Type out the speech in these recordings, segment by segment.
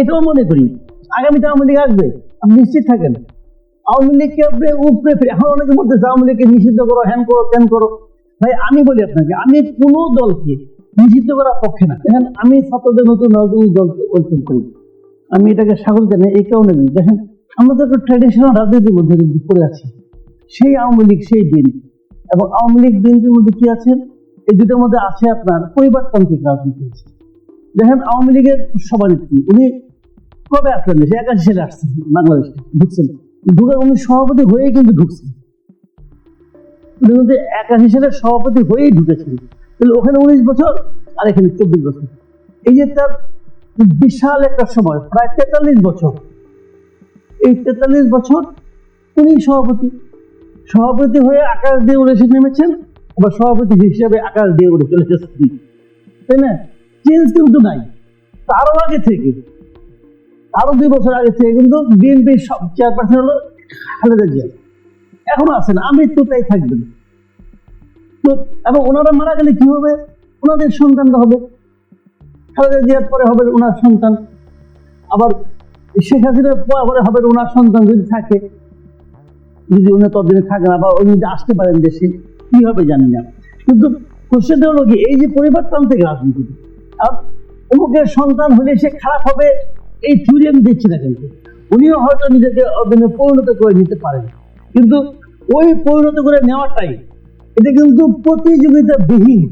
এটাও মনে করি আগামীতে আওয়ামী লীগ আসবে, আপনি নিশ্চিত থাকেন। আওয়ামী লীগকে আপনি উপরে ফিরে এখন অনেকে বলতেছে, আওয়ামী লীগকে নিষিদ্ধ করো, হ্যান করো, ত্যান করো। ভাই, আমি বলি আপনাকে, আমি কোনো দলকে নিষিদ্ধ করার পক্ষে না। দেখেন, আমি ছাত্রদের নতুন নতুন দল ওয়েলকাম করি। আমি এটাকে স্বাগত জানাই এই কারণে। দেখেন, আমরা তো একটা ট্র্যাডিশনাল রাজনীতির মধ্যে কিন্তু পড়ে আছি। সেই আওয়ামী লীগ, সেই দিন এবং আওয়ামী লীগ বিএনপির মধ্যে কি আছে? এই দুটোর মধ্যে আছে আপনার পরিবারতান্ত্রিক রাজনীতি আছে। দেখেন, আওয়ামী লীগের সভানেত্রী, উনি কবে আসলেন দেশে? একাশি সালে আসছেন বাংলাদেশে ঢুকছেন ঢুকে উনি সভাপতি হয়েই কিন্তু ঢুকছেন উনি কিন্তু সভাপতি হয়েই ঢুকেছেন। তাহলে ওখানে উনিশ বছর, আর এখানে চব্বিশ বছর। এই যে তার বিশাল একটা সময়, প্রায় তেতাল্লিশ বছর। এই তেতাল্লিশ বছর উনি সভাপতি। সভাপতি হয়ে আকাশ দিয়ে উড়ে এসে নেমেছেন, আবার সভাপতি হিসেবে আকাশ দিয়ে উড়ে চলে গেছেন তাই না? চেঞ্জ কিন্তু নাই। তারও আগে থেকে আরও দুই বছর আগে থেকে কিন্তু বিএনপির সব চেয়ারপারসন হলো খালেদা জিয়া। এখনও আছেন আমৃত্যুতাই থাকবেন তো, এবং ওনারা মারা গেলে কি হবে? ওনাদের সন্তানরা হবে। খালেদা জিয়ার পরে হবে ওনার সন্তান। আবার শেখ হাসিনার পরে হবে ওনার সন্তান যদি থাকে। যদি উনি ততদিনে থাকে না বা উনি যদি আসতে পারেন দেশে, কি হবে জানি না। কিন্তু কোশ্চেনটা হলো কি, এই যে পরিবর্তন থেকে রাজনীতি। আর অমুকের সন্তান হলে সে খারাপ হবে এই থিওরি আমি দেখছি না কিন্তু। উনিও হয়তো নিজেকে অধীনে পরিণত করে নিতে পারেন। কিন্তু ওই পরিণত করে নেওয়াটাই এটা কিন্তু প্রতিযোগিতা বিহীন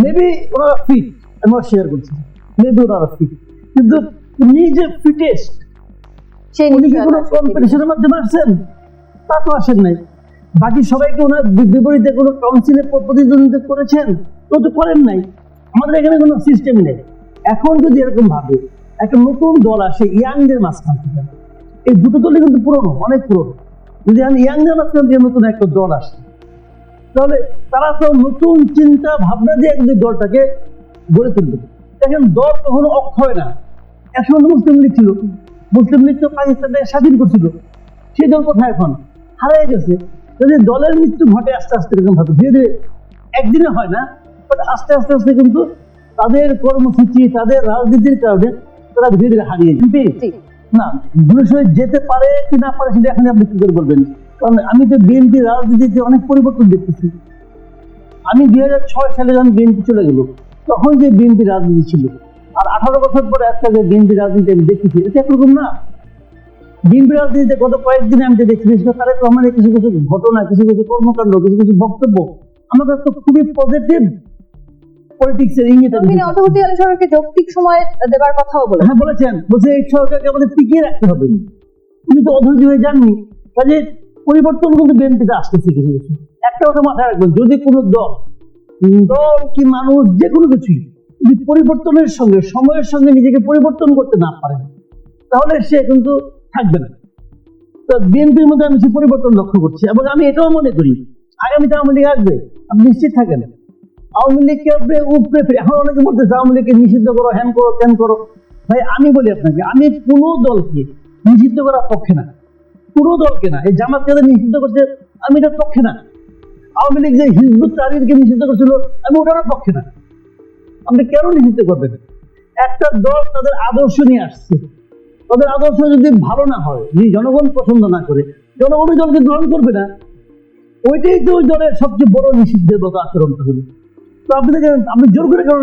মেবি ওনারা ফিট আমি শেয়ার করছি মেবি ওনারা ফিট কিন্তু উনি যে ফিটেস্ট উনি কি কোনো কম্পিটিশনের মাধ্যমে আসছেন? তা তো আসেন নাই। বাকি সবাইকে ওনার বিপরীতে কোনো কাউন্সিলে প্রতিদ্বন্দ্বিতা করেছেন? তো তো করেন নাই। আমাদের এখানে কোনো সিস্টেম নেই। এখন যদি এরকম ভাবে একটা নতুন দল আসে, ইয়াংদের মাঝখান থেকে, এই দুটো দলই কিন্তু পুরনো, অনেক পুরনো। যদি আমি ইয়াংদের মাঝখান থেকে নতুন একটা দল আসে, তাহলে তারা তো নতুন চিন্তা, ভাবনা দিয়ে কিন্তু দলটাকে গড়ে তুলবে। দেখেন, দল কখনো অক্ষয় না। একসময় মুসলিম লীগ ছিল। মুসলিম লীগ তো পাকিস্তানকে স্বাধীন করছিল। সেই দল কোথায় এখন? হারিয়ে গেছে। যদি দলের মৃত্যু ঘটে আস্তে আস্তে এরকম ভাবে, ধীরে ধীরে, একদিনে হয় না বাট আস্তে আস্তে আস্তে কিন্তু তাদের কর্মসূচি তাদের রাজনীতির কারণে তারা ধীরে ধীরে হারিয়ে যাবে। না ভুবনেশ্বরে যেতে পারে কি না পারে সেটা এখন আপনি কি করে বলবেন? কারণ আমি তো বিএনপি রাজনীতিতে অনেক পরিবর্তন দেখতেছি। আমি দুই হাজার ছয় সালে যখন বিএনপি চলে গেল তখন যে বিএনপি রাজনীতি ছিল আর আঠারো বছর পরে একটা যে বিএনপি রাজনীতি আমি দেখতেছি এটা একরকম না? বিএনপি রাজনীতিতে গত কয়েকদিন আমি যে দেখছি বিশেষ করে তারেক রহমানের কিছু কিছু ঘটনা কিছু কিছু কর্মকাণ্ড কিছু কিছু বক্তব্য আমার কাছে তো খুবই পজিটিভ পলিটিক্সের ইঙ্গিত তিনি। সরকারকে যৌক্তিক সময় দেবার কথাও বলেছেন। হ্যাঁ বলেছেন। বলছে এই সরকারকে আমাদের টিকিয়ে রাখতে হবে। উনি তো অধৈর্য হয়ে যাননি। কাজে পরিবর্তন কিন্তু বিএনপিতে আসতেছে কিছু কিছু। একটা কথা মাথায় রাখবেন যদি কোনো দল দল কি মানুষ যে কোনো কিছুই যদি পরিবর্তনের সঙ্গে সময়ের সঙ্গে নিজেকে পরিবর্তন করতে না পারে তাহলে সে কিন্তু থাকবে না। তো বিএনপির মধ্যে আমি সে পরিবর্তন লক্ষ্য করছি এবং আমি এটাও মনে করি আগামীতে আমাদের আসবে আপনি নিশ্চিত থাকেন। আওয়ামী লীগকে উপরে ফিরে এখন অনেকে বলতেছে, আওয়ামী লীগকে নিষিদ্ধ করো, হ্যান করো করো। ভাই, আমি বলি আপনাকে, আমি কোনো দলকে নিষিদ্ধ করার পক্ষে না। কোনো দলকে না। এই নিষিদ্ধ করছে, আমি এটার পক্ষে না। আওয়ামী লীগ যে তারিখকে নিষিদ্ধ করছিল, আমি ওটার পক্ষে না। আপনি কেন নিষিদ্ধ করবেন? একটা দল তাদের আদর্শ নিয়ে আসছে। তাদের আদর্শ যদি ভালো না হয়, যদি জনগণ পছন্দ না করে, জনগণ দলকে গ্রহণ করবে না, ওইটাই তো ওই দলের সবচেয়ে বড় নিষিদ্ধের মতো আচরণ হবে তো আপনি দেখেন, আপনি জোর করে কারণ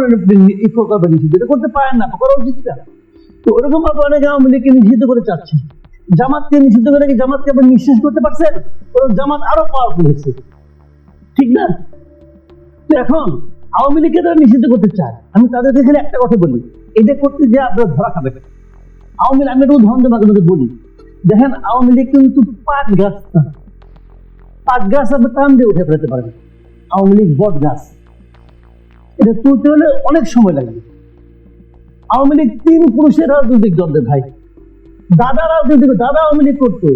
এই প্রকল্পে নিষিদ্ধ এটা করতে পারেন না করা উচিত না। তো ওরকম ভাবে অনেক আওয়ামী লীগকে নিষিদ্ধ করে চাচ্ছে। জামাতকে নিষিদ্ধ করে জামাতকে আপনি নিঃশ্বাস করতে পারছেন? ওর জামাত আরও পাওয়ারফুল হয়েছে। ঠিক না? তো এখন আওয়ামী লীগকে তারা নিষিদ্ধ করতে চায়। আমি তাদের খালি একটা কথা বলি। এটা করতে যে আপনারা ধরা খাবে আওয়ামী লীগ, আমি একটা উদাহরণ মাঝে মাঝে বলি। দেখেন, আওয়ামী লীগ কিন্তু পাট গাছ না। পাট গাছ আপনি টান দিয়ে উঠে ফেলতে পারবেন আওয়ামী লীগ বট গাছ এটা তুলতে হলে অনেক সময় লাগবে। আওয়ামী লীগ তিন পুরুষের রাজনৈতিক দলের ভাই। দাদা রাজনৈতিক, দাদা আওয়ামী লীগ করতো।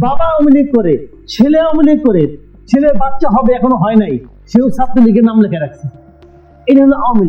বাবা আওয়ামী লীগ করে, ছেলে আওয়ামী লীগ করে ছেলে বাচ্চা হবে এখনও হয় নাই, সেও ছাত্রলীগের নাম লেখা রাখছে। এটা হলো আওয়ামী লীগ।